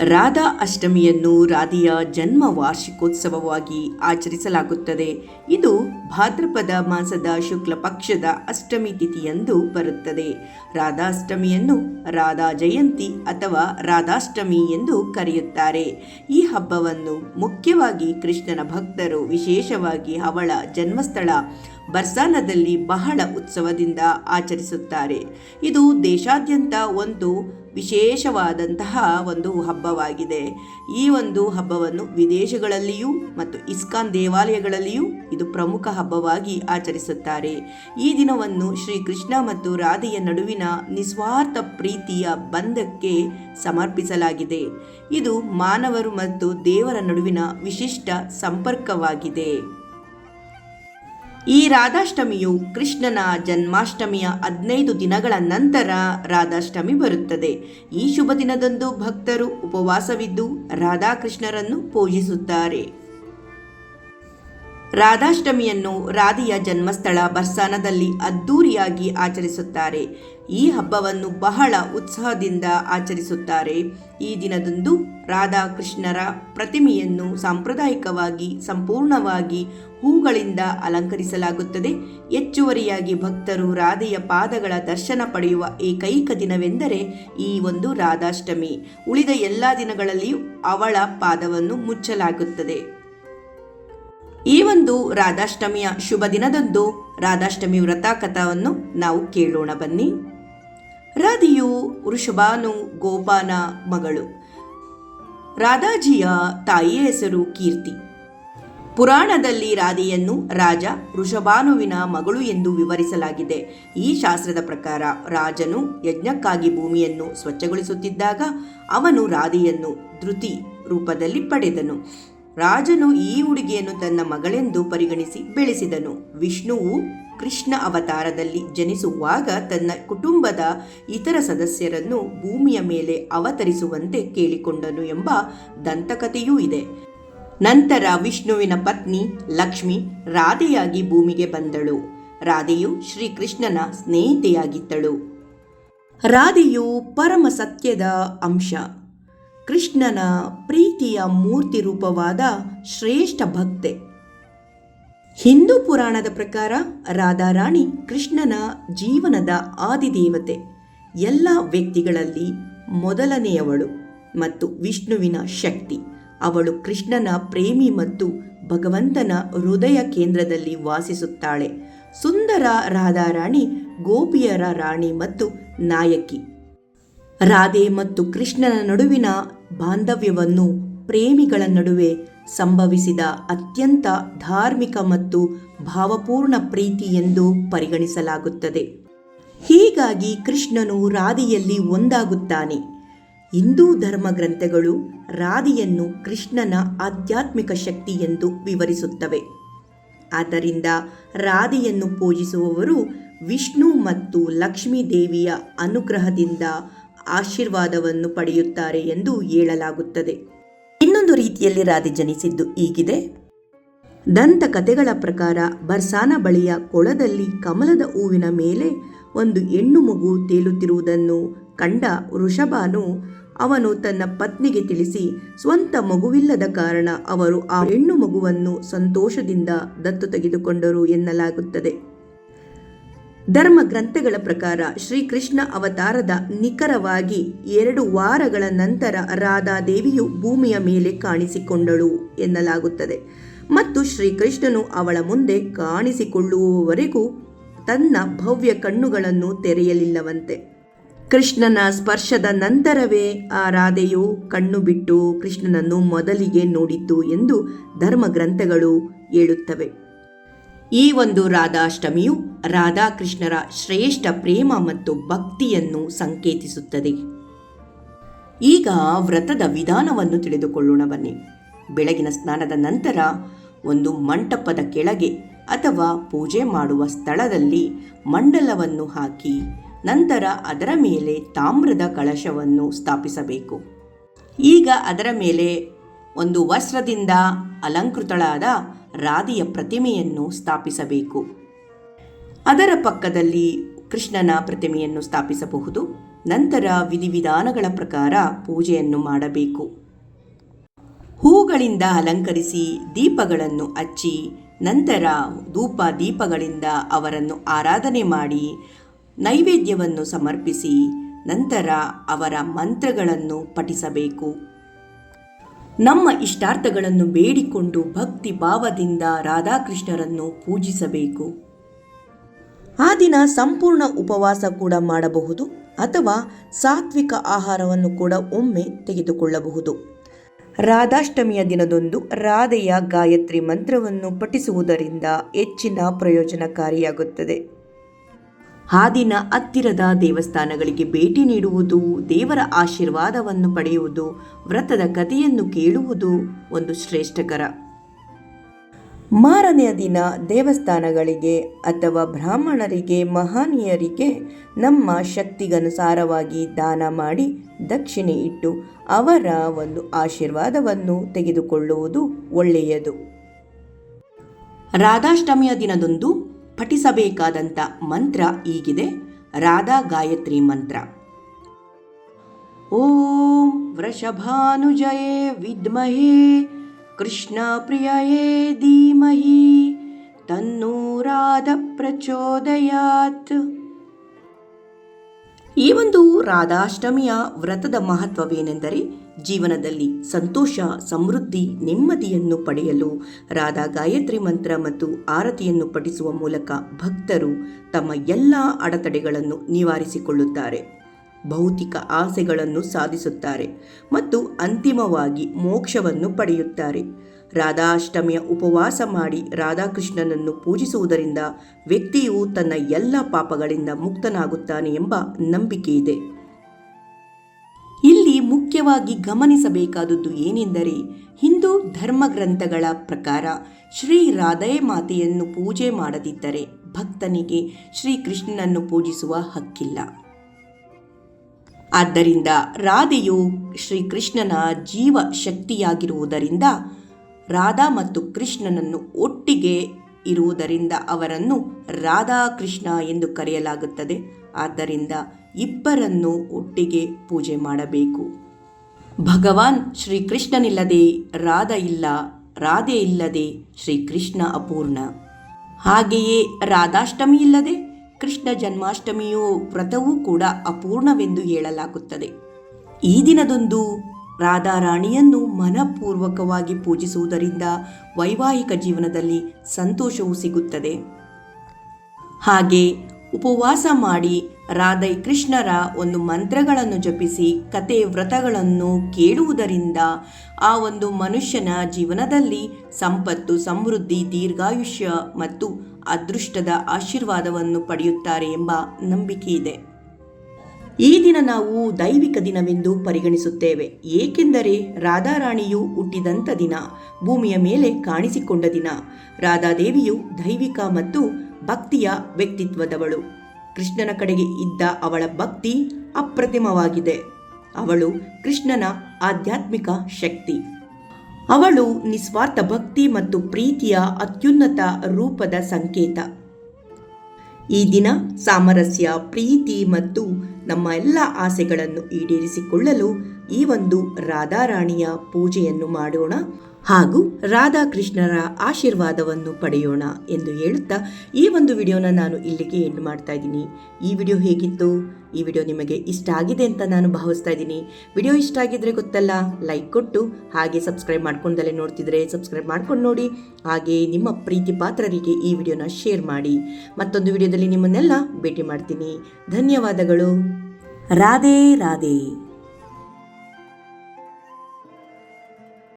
ರಾಧಾ ಅಷ್ಟಮಿಯನ್ನು ರಾಧೆಯ ಜನ್ಮ ವಾರ್ಷಿಕೋತ್ಸವವಾಗಿ ಆಚರಿಸಲಾಗುತ್ತದೆ. ಇದು ಭಾದ್ರಪದ ಮಾಸದ ಶುಕ್ಲ ಪಕ್ಷದ ಅಷ್ಟಮಿ ತಿಥಿಯಂದು ಬರುತ್ತದೆ. ರಾಧಾಷ್ಟಮಿಯನ್ನು ರಾಧಾ ಜಯಂತಿ ಅಥವಾ ರಾಧಾಷ್ಟಮಿ ಎಂದು ಕರೆಯುತ್ತಾರೆ. ಈ ಹಬ್ಬವನ್ನು ಮುಖ್ಯವಾಗಿ ಕೃಷ್ಣನ ಭಕ್ತರು, ವಿಶೇಷವಾಗಿ ಅವಳ ಜನ್ಮಸ್ಥಳ ಬರ್ಸಾನದಲ್ಲಿ ಬಹಳ ಉತ್ಸವದಿಂದ ಆಚರಿಸುತ್ತಾರೆ. ಇದು ದೇಶಾದ್ಯಂತ ಒಂದು ವಿಶೇಷವಾದಂತಹ ಒಂದು ಹಬ್ಬವಾಗಿದೆ. ಈ ಒಂದು ಹಬ್ಬವನ್ನು ವಿದೇಶಗಳಲ್ಲಿಯೂ ಮತ್ತು ಇಸ್ಕಾನ್ ದೇವಾಲಯಗಳಲ್ಲಿಯೂ ಇದು ಪ್ರಮುಖ ಹಬ್ಬವಾಗಿ ಆಚರಿಸುತ್ತಾರೆ. ಈ ದಿನವನ್ನು ಶ್ರೀಕೃಷ್ಣ ಮತ್ತು ರಾಧೆಯ ನಡುವಿನ ನಿಸ್ವಾರ್ಥ ಪ್ರೀತಿಯ ಬಂಧಕ್ಕೆ ಸಮರ್ಪಿಸಲಾಗಿದೆ. ಇದು ಮಾನವರು ಮತ್ತು ದೇವರ ನಡುವಿನ ವಿಶಿಷ್ಟ ಸಂಪರ್ಕವಾಗಿದೆ. ಈ ರಾಧಾಷ್ಟಮಿಯು ಕೃಷ್ಣನ ಜನ್ಮಾಷ್ಟಮಿಯ ಹದಿನೈದು ದಿನಗಳ ನಂತರ ರಾಧಾಷ್ಟಮಿ ಬರುತ್ತದೆ. ಈ ಶುಭ ದಿನದಂದು ಭಕ್ತರು ಉಪವಾಸವಿದ್ದು ರಾಧಾಕೃಷ್ಣರನ್ನು ಪೂಜಿಸುತ್ತಾರೆ. ರಾಧಾಷ್ಟಮಿಯನ್ನು ರಾಧೆಯ ಜನ್ಮಸ್ಥಳ ಬರ್ಸಾನದಲ್ಲಿ ಅದ್ದೂರಿಯಾಗಿ ಆಚರಿಸುತ್ತಾರೆ. ಈ ಹಬ್ಬವನ್ನು ಬಹಳ ಉತ್ಸಾಹದಿಂದ ಆಚರಿಸುತ್ತಾರೆ. ಈ ದಿನದಂದು ರಾಧಾಕೃಷ್ಣರ ಪ್ರತಿಮೆಯನ್ನು ಸಾಂಪ್ರದಾಯಿಕವಾಗಿ, ಸಂಪೂರ್ಣವಾಗಿ ಹೂಗಳಿಂದ ಅಲಂಕರಿಸಲಾಗುತ್ತದೆ. ಹೆಚ್ಚುವರಿಯಾಗಿ ಭಕ್ತರು ರಾಧೆಯ ಪಾದಗಳ ದರ್ಶನ ಪಡೆಯುವ ಏಕೈಕ ದಿನವೆಂದರೆ ಈ ಒಂದು ರಾಧಾಷ್ಟಮಿ. ಉಳಿದ ಎಲ್ಲ ದಿನಗಳಲ್ಲಿಯೂ ಅವಳ ಪಾದವನ್ನು ಮುಚ್ಚಲಾಗುತ್ತದೆ. ಈ ಒಂದು ರಾಧಾಷ್ಟಮಿಯ ಶುಭ ದಿನದಂದು ರಾಧಾಷ್ಟಮಿ ವ್ರತ ಕಥಾವನ್ನು ನಾವು ಕೇಳೋಣ ಬನ್ನಿ. ರಾಧಿಯು ವೃಷಭಾನು ಗೋಪಾನ ಮಗಳು. ರಾಧಾಜಿಯ ತಾಯಿಯ ಹೆಸರು ಕೀರ್ತಿ. ಪುರಾಣದಲ್ಲಿ ರಾಧೆಯನ್ನು ರಾಜ ವೃಷಭಾನುವಿನ ಮಗಳು ಎಂದು ವಿವರಿಸಲಾಗಿದೆ. ಈ ಶಾಸ್ತ್ರದ ಪ್ರಕಾರ ರಾಜನು ಯಜ್ಞಕ್ಕಾಗಿ ಭೂಮಿಯನ್ನು ಸ್ವಚ್ಛಗೊಳಿಸುತ್ತಿದ್ದಾಗ ಅವನು ರಾಧೆಯನ್ನು ಧೃತಿ ರೂಪದಲ್ಲಿ ಪಡೆದನು. ರಾಜನು ಈ ಹುಡುಗಿಯನ್ನು ತನ್ನ ಮಗಳೆಂದು ಪರಿಗಣಿಸಿ ಬೆಳೆಸಿದನು. ವಿಷ್ಣುವು ಕೃಷ್ಣ ಅವತಾರದಲ್ಲಿ ಜನಿಸುವಾಗ ತನ್ನ ಕುಟುಂಬದ ಇತರ ಸದಸ್ಯರನ್ನು ಭೂಮಿಯ ಮೇಲೆ ಅವತರಿಸುವಂತೆ ಕೇಳಿಕೊಂಡನು ಎಂಬ ದಂತಕಥೆಯೂ ಇದೆ. ನಂತರ ವಿಷ್ಣುವಿನ ಪತ್ನಿ ಲಕ್ಷ್ಮಿ ರಾಧೆಯಾಗಿ ಭೂಮಿಗೆ ಬಂದಳು. ರಾಧೆಯು ಶ್ರೀಕೃಷ್ಣನ ಸ್ನೇಹಿತೆಯಾಗಿದ್ದಳು. ರಾಧೆಯು ಪರಮ ಸತ್ಯದ ಅಂಶ. ಕೃಷ್ಣನ ಪ್ರೀತಿಯ ಮೂರ್ತಿ ರೂಪವಾದ ಶ್ರೇಷ್ಠ ಭಕ್ತೆ. ಹಿಂದೂ ಪುರಾಣದ ಪ್ರಕಾರ ರಾಧಾರಾಣಿ ಕೃಷ್ಣನ ಜೀವನದ ಆದಿದೇವತೆ. ಎಲ್ಲ ವ್ಯಕ್ತಿಗಳಲ್ಲಿ ಮೊದಲನೆಯವಳು ಮತ್ತು ವಿಷ್ಣುವಿನ ಶಕ್ತಿ. ಅವಳು ಕೃಷ್ಣನ ಪ್ರೇಮಿ ಮತ್ತು ಭಗವಂತನ ಹೃದಯ ಕೇಂದ್ರದಲ್ಲಿ ವಾಸಿಸುತ್ತಾಳೆ. ಸುಂದರ ರಾಧಾರಾಣಿ, ಗೋಪಿಯರ ರಾಣಿ ಮತ್ತು ನಾಯಕಿ. ರಾಧೆ ಮತ್ತು ಕೃಷ್ಣನ ನಡುವಿನ ಬಾಂಧವ್ಯವನ್ನು ಪ್ರೇಮಿಗಳ ನಡುವೆ ಸಂಭವಿಸಿದ ಅತ್ಯಂತ ಧಾರ್ಮಿಕ ಮತ್ತು ಭಾವಪೂರ್ಣ ಪ್ರೀತಿ ಎಂದು ಪರಿಗಣಿಸಲಾಗುತ್ತದೆ. ಹೀಗಾಗಿ ಕೃಷ್ಣನು ರಾಧಿಯಲ್ಲಿ ಒಂದಾಗುತ್ತಾನೆ. ಹಿಂದೂ ಧರ್ಮ ಗ್ರಂಥಗಳು ರಾಧಿಯನ್ನು ಕೃಷ್ಣನ ಆಧ್ಯಾತ್ಮಿಕ ಶಕ್ತಿ ಎಂದು ವಿವರಿಸುತ್ತವೆ. ಆದ್ದರಿಂದ ರಾಧಿಯನ್ನು ಪೂಜಿಸುವವರು ವಿಷ್ಣು ಮತ್ತು ಲಕ್ಷ್ಮೀ ದೇವಿಯ ಅನುಗ್ರಹದಿಂದ ಆಶೀರ್ವಾದವನ್ನು ಪಡೆಯುತ್ತಾರೆ ಎಂದು ಹೇಳಲಾಗುತ್ತದೆ. ಇನ್ನೊಂದು ರೀತಿಯಲ್ಲಿ ರಾಧೆ ಜನಿಸಿದ್ದು ಹೀಗಿದೆ. ದಂತಕಥೆಗಳ ಪ್ರಕಾರ ಬರ್ಸಾನ ಬಳಿಯ ಕೊಳದಲ್ಲಿ ಕಮಲದ ಹೂವಿನ ಮೇಲೆ ಒಂದು ಹೆಣ್ಣು ಮಗು ತೇಲುತ್ತಿರುವುದನ್ನು ಕಂಡ ವೃಷಭಾನು ಅವನು ತನ್ನ ಪತ್ನಿಗೆ ತಿಳಿಸಿ, ಸ್ವಂತ ಮಗುವಿಲ್ಲದ ಕಾರಣ ಅವರು ಆ ಹೆಣ್ಣು ಮಗುವನ್ನು ಸಂತೋಷದಿಂದ ದತ್ತು ತೆಗೆದುಕೊಂಡರು ಎನ್ನಲಾಗುತ್ತದೆ. ಧರ್ಮ ಗ್ರಂಥಗಳ ಪ್ರಕಾರ ಶ್ರೀಕೃಷ್ಣ ಅವತಾರದ ನಿಖರವಾಗಿ ಎರಡು ವಾರಗಳ ನಂತರ ರಾಧಾದೇವಿಯು ಭೂಮಿಯ ಮೇಲೆ ಕಾಣಿಸಿಕೊಂಡಳು ಎನ್ನಲಾಗುತ್ತದೆ. ಮತ್ತು ಶ್ರೀಕೃಷ್ಣನು ಅವಳ ಮುಂದೆ ಕಾಣಿಸಿಕೊಳ್ಳುವವರೆಗೂ ತನ್ನ ಭವ್ಯ ಕಣ್ಣುಗಳನ್ನು ತೆರೆಯಲಿಲ್ಲವಂತೆ. ಕೃಷ್ಣನ ಸ್ಪರ್ಶದ ನಂತರವೇ ಆ ರಾಧೆಯು ಕಣ್ಣು ಬಿಟ್ಟು ಕೃಷ್ಣನನ್ನು ಮೊದಲಿಗೆ ನೋಡಿದ್ದು ಎಂದು ಧರ್ಮ ಗ್ರಂಥಗಳು ಹೇಳುತ್ತವೆ. ಈ ಒಂದು ರಾಧಾಷ್ಟಮಿಯು ರಾಧಾಕೃಷ್ಣರ ಶ್ರೇಷ್ಠ ಪ್ರೇಮ ಮತ್ತು ಭಕ್ತಿಯನ್ನು ಸಂಕೇತಿಸುತ್ತದೆ. ಈಗ ವ್ರತದ ವಿಧಾನವನ್ನು ತಿಳಿದುಕೊಳ್ಳೋಣ ಬನ್ನಿ. ಬೆಳಗಿನ ಸ್ನಾನದ ನಂತರ ಒಂದು ಮಂಟಪದ ಕೆಳಗೆ ಅಥವಾ ಪೂಜೆ ಮಾಡುವ ಸ್ಥಳದಲ್ಲಿ ಮಂಡಲವನ್ನು ಹಾಕಿ, ನಂತರ ಅದರ ಮೇಲೆ ತಾಮ್ರದ ಕಳಶವನ್ನು ಸ್ಥಾಪಿಸಬೇಕು. ಈಗ ಅದರ ಮೇಲೆ ಒಂದು ವಸ್ತ್ರದಿಂದ ಅಲಂಕೃತಳಾದ ರಾಧಿಯ ಪ್ರತಿಮೆಯನ್ನು ಸ್ಥಾಪಿಸಬೇಕು. ಅದರ ಪಕ್ಕದಲ್ಲಿ ಕೃಷ್ಣನ ಪ್ರತಿಮೆಯನ್ನು ಸ್ಥಾಪಿಸಬಹುದು. ನಂತರ ವಿಧಿವಿಧಾನಗಳ ಪ್ರಕಾರ ಪೂಜೆಯನ್ನು ಮಾಡಬೇಕು. ಹೂಗಳಿಂದ ಅಲಂಕರಿಸಿ ದೀಪಗಳನ್ನು ಹಚ್ಚಿ, ನಂತರ ಧೂಪ ದೀಪಗಳಿಂದ ಅವರನ್ನು ಆರಾಧನೆ ಮಾಡಿ, ನೈವೇದ್ಯವನ್ನು ಸಮರ್ಪಿಸಿ, ನಂತರ ಅವರ ಮಂತ್ರಗಳನ್ನು ಪಠಿಸಬೇಕು. ನಮ್ಮ ಇಷ್ಟಾರ್ಥಗಳನ್ನು ಬೇಡಿಕೊಂಡು ಭಕ್ತಿ ಭಾವದಿಂದ ರಾಧಾಕೃಷ್ಣರನ್ನು ಪೂಜಿಸಬೇಕು. ಆ ದಿನ ಸಂಪೂರ್ಣ ಉಪವಾಸ ಕೂಡ ಮಾಡಬಹುದು ಅಥವಾ ಸಾತ್ವಿಕ ಆಹಾರವನ್ನು ಕೂಡ ಒಮ್ಮೆ ತೆಗೆದುಕೊಳ್ಳಬಹುದು. ರಾಧಾಷ್ಟಮಿಯ ದಿನದಂದು ರಾಧೆಯ ಗಾಯತ್ರಿ ಮಂತ್ರವನ್ನು ಪಠಿಸುವುದರಿಂದ ಹೆಚ್ಚಿನ ಪ್ರಯೋಜನಕಾರಿಯಾಗುತ್ತದೆ. ಆ ದಿನ ಹತ್ತಿರದ ದೇವಸ್ಥಾನಗಳಿಗೆ ಭೇಟಿ ನೀಡುವುದು, ದೇವರ ಆಶೀರ್ವಾದವನ್ನು ಪಡೆಯುವುದು, ವ್ರತದ ಕಥೆಯನ್ನು ಕೇಳುವುದು ಒಂದು ಶ್ರೇಷ್ಠಕರ. ಮಾರನೆಯ ದಿನ ದೇವಸ್ಥಾನಗಳಿಗೆ ಅಥವಾ ಬ್ರಾಹ್ಮಣರಿಗೆ, ಮಹಾನೀಯರಿಗೆ ನಮ್ಮ ಶಕ್ತಿಗನುಸಾರವಾಗಿ ದಾನ ಮಾಡಿ ದಕ್ಷಿಣೆ ಇಟ್ಟು ಅವರ ಒಂದು ಆಶೀರ್ವಾದವನ್ನು ತೆಗೆದುಕೊಳ್ಳುವುದು ಒಳ್ಳೆಯದು. ರಾಧಾಷ್ಟಮಿಯ ದಿನದಂದು ಪಠಿಸಬೇಕಾದಂಥ ಮಂತ್ರ ಹೀಗಿದೆ. ರಾಧಾ ಗಾಯತ್ರಿ ಮಂತ್ರ. ಓಂ ವೃಷಭಾನುಜಯೇ ವಿದ್ಮಹೇ, ಕೃಷ್ಣ ಪ್ರಿಯಯೇ ಧೀಮಹಿ ತನ್ನೋ ರಾಧ ಪ್ರಚೋದಯಾತ್. ಈ ಒಂದು ರಾಧಾಷ್ಟಮಿಯ ವ್ರತದ ಮಹತ್ವವೇನೆಂದರೆ ಜೀವನದಲ್ಲಿ ಸಂತೋಷ, ಸಮೃದ್ಧಿ, ನೆಮ್ಮದಿಯನ್ನು ಪಡೆಯಲು ರಾಧಾ ಗಾಯತ್ರಿ ಮಂತ್ರ ಮತ್ತು ಆರತಿಯನ್ನು ಪಠಿಸುವ ಮೂಲಕ ಭಕ್ತರು ತಮ್ಮ ಎಲ್ಲ ಅಡೆತಡೆಗಳನ್ನು ನಿವಾರಿಸಿಕೊಳ್ಳುತ್ತಾರೆ. ಭೌತಿಕ ಆಸೆಗಳನ್ನು ಸಾಧಿಸುತ್ತಾರೆ ಮತ್ತು ಅಂತಿಮವಾಗಿ ಮೋಕ್ಷವನ್ನು ಪಡೆಯುತ್ತಾರೆ. ರಾಧಾಷ್ಟಮಿಯ ಉಪವಾಸ ಮಾಡಿ ರಾಧಾಕೃಷ್ಣನನ್ನು ಪೂಜಿಸುವುದರಿಂದ ವ್ಯಕ್ತಿಯು ತನ್ನ ಎಲ್ಲ ಪಾಪಗಳಿಂದ ಮುಕ್ತನಾಗುತ್ತಾನೆ ಎಂಬ ನಂಬಿಕೆ ಇದೆ. ಇಲ್ಲಿ ಮುಖ್ಯವಾಗಿ ಗಮನಿಸಬೇಕಾದದ್ದು ಏನೆಂದರೆ ಹಿಂದೂ ಧರ್ಮ ಗ್ರಂಥಗಳ ಪ್ರಕಾರ ಶ್ರೀ ರಾಧೆ ಮಾತೆಯನ್ನು ಪೂಜೆ ಮಾಡದಿದ್ದರೆ ಭಕ್ತನಿಗೆ ಶ್ರೀಕೃಷ್ಣನನ್ನು ಪೂಜಿಸುವ ಹಕ್ಕಿಲ್ಲ. ಆದ್ದರಿಂದ ರಾಧೆಯು ಶ್ರೀಕೃಷ್ಣನ ಜೀವ ಶಕ್ತಿಯಾಗಿರುವುದರಿಂದ ರಾಧಾ ಮತ್ತು ಕೃಷ್ಣನನ್ನು ಒಟ್ಟಿಗೆ ಇರುವುದರಿಂದ ಅವರನ್ನು ರಾಧಾಕೃಷ್ಣ ಎಂದು ಕರೆಯಲಾಗುತ್ತದೆ. ಆದ್ದರಿಂದ ಇಬ್ಬರನ್ನು ಒಟ್ಟಿಗೆ ಪೂಜೆ ಮಾಡಬೇಕು. ಭಗವಾನ್ ಶ್ರೀಕೃಷ್ಣನಿಲ್ಲದೆ ರಾಧ ಇಲ್ಲ, ರಾಧೆ ಇಲ್ಲದೆ ಶ್ರೀಕೃಷ್ಣ ಅಪೂರ್ಣ. ಹಾಗೆಯೇ ರಾಧಾಷ್ಟಮಿ ಇಲ್ಲದೆ ಕೃಷ್ಣ ಜನ್ಮಾಷ್ಟಮಿಯು ವ್ರತವೂ ಕೂಡ ಅಪೂರ್ಣವೆಂದು ಹೇಳಲಾಗುತ್ತದೆ. ಈ ದಿನದಂದು ರಾಧಾರಾಣಿಯನ್ನು ಮನಪೂರ್ವಕವಾಗಿ ಪೂಜಿಸುವುದರಿಂದ ವೈವಾಹಿಕ ಜೀವನದಲ್ಲಿ ಸಂತೋಷವು ಸಿಗುತ್ತದೆ. ಹಾಗೆ ಉಪವಾಸ ಮಾಡಿ ರಾಧೈ ಕೃಷ್ಣರ ಒಂದು ಮಂತ್ರಗಳನ್ನು ಜಪಿಸಿ ಕತೆ ವ್ರತಗಳನ್ನು ಕೇಳುವುದರಿಂದ ಆ ಒಂದು ಮನುಷ್ಯನ ಜೀವನದಲ್ಲಿ ಸಂಪತ್ತು, ಸಮೃದ್ಧಿ, ದೀರ್ಘಾಯುಷ್ಯ ಮತ್ತು ಅದೃಷ್ಟದ ಆಶೀರ್ವಾದವನ್ನು ಪಡೆಯುತ್ತಾರೆ ಎಂಬ ನಂಬಿಕೆ ಇದೆ. ಈ ದಿನ ನಾವು ದೈವಿಕ ದಿನವೆಂದು ಪರಿಗಣಿಸುತ್ತೇವೆ. ಏಕೆಂದರೆ ರಾಧಾರಾಣಿಯು ಹುಟ್ಟಿದಂಥ ದಿನ, ಭೂಮಿಯ ಮೇಲೆ ಕಾಣಿಸಿಕೊಂಡ ದಿನ. ರಾಧಾದೇವಿಯು ದೈವಿಕ ಮತ್ತು ಭಕ್ತಿಯ ವ್ಯಕ್ತಿತ್ವದವಳು. ಕೃಷ್ಣನ ಕಡೆಗೆ ಇದ್ದ ಅವಳ ಭಕ್ತಿ ಅಪ್ರತಿಮವಾಗಿದೆ. ಅವಳು ಕೃಷ್ಣನ ಆಧ್ಯಾತ್ಮಿಕ ಶಕ್ತಿ. ಅವಳು ನಿಸ್ವಾರ್ಥ ಭಕ್ತಿ ಮತ್ತು ಪ್ರೀತಿಯ ಅತ್ಯುನ್ನತ ರೂಪದ ಸಂಕೇತ. ಈ ದಿನ ಸಾಮರಸ್ಯ, ಪ್ರೀತಿ ಮತ್ತು ನಮ್ಮ ಎಲ್ಲ ಆಸೆಗಳನ್ನು ಈಡೇರಿಸಿಕೊಳ್ಳಲು ಈ ಒಂದು ರಾಧಾರಾಣಿಯ ಪೂಜೆಯನ್ನು ಮಾಡೋಣ. ಹಾಗೂ ರಾಧಾಕೃಷ್ಣರ ಆಶೀರ್ವಾದವನ್ನು ಪಡೆಯೋಣ ಎಂದು ಹೇಳುತ್ತಾ ಈ ಒಂದು ವಿಡಿಯೋನ ನಾನು ಇಲ್ಲಿಗೆ ಎಂಡ್ ಮಾಡ್ತಾ ಇದ್ದೀನಿ. ಈ ವಿಡಿಯೋ ಹೇಗಿತ್ತು? ಈ ವಿಡಿಯೋ ನಿಮಗೆ ಇಷ್ಟ ಆಗಿದೆ ಅಂತ ನಾನು ಭಾವಿಸ್ತಾ ಇದ್ದೀನಿ. ವಿಡಿಯೋ ಇಷ್ಟ ಆಗಿದ್ರೆ ಗೊತ್ತಲ್ಲ, ಲೈಕ್ ಕೊಟ್ಟು ಹಾಗೆ ಸಬ್ಸ್ಕ್ರೈಬ್ ಮಾಡ್ಕೊಂಡಲ್ಲೇ ನೋಡ್ತಿದ್ರೆ ಸಬ್ಸ್ಕ್ರೈಬ್ ಮಾಡ್ಕೊಂಡು ನೋಡಿ. ಹಾಗೆ ನಿಮ್ಮ ಪ್ರೀತಿ ಪಾತ್ರರಿಗೆ ಈ ವಿಡಿಯೋನ ಶೇರ್ ಮಾಡಿ. ಮತ್ತೊಂದು ವಿಡಿಯೋದಲ್ಲಿ ನಿಮ್ಮನ್ನೆಲ್ಲ ಭೇಟಿ ಮಾಡ್ತೀನಿ. ಧನ್ಯವಾದಗಳು. ರಾಧೇ ರಾಧೇ.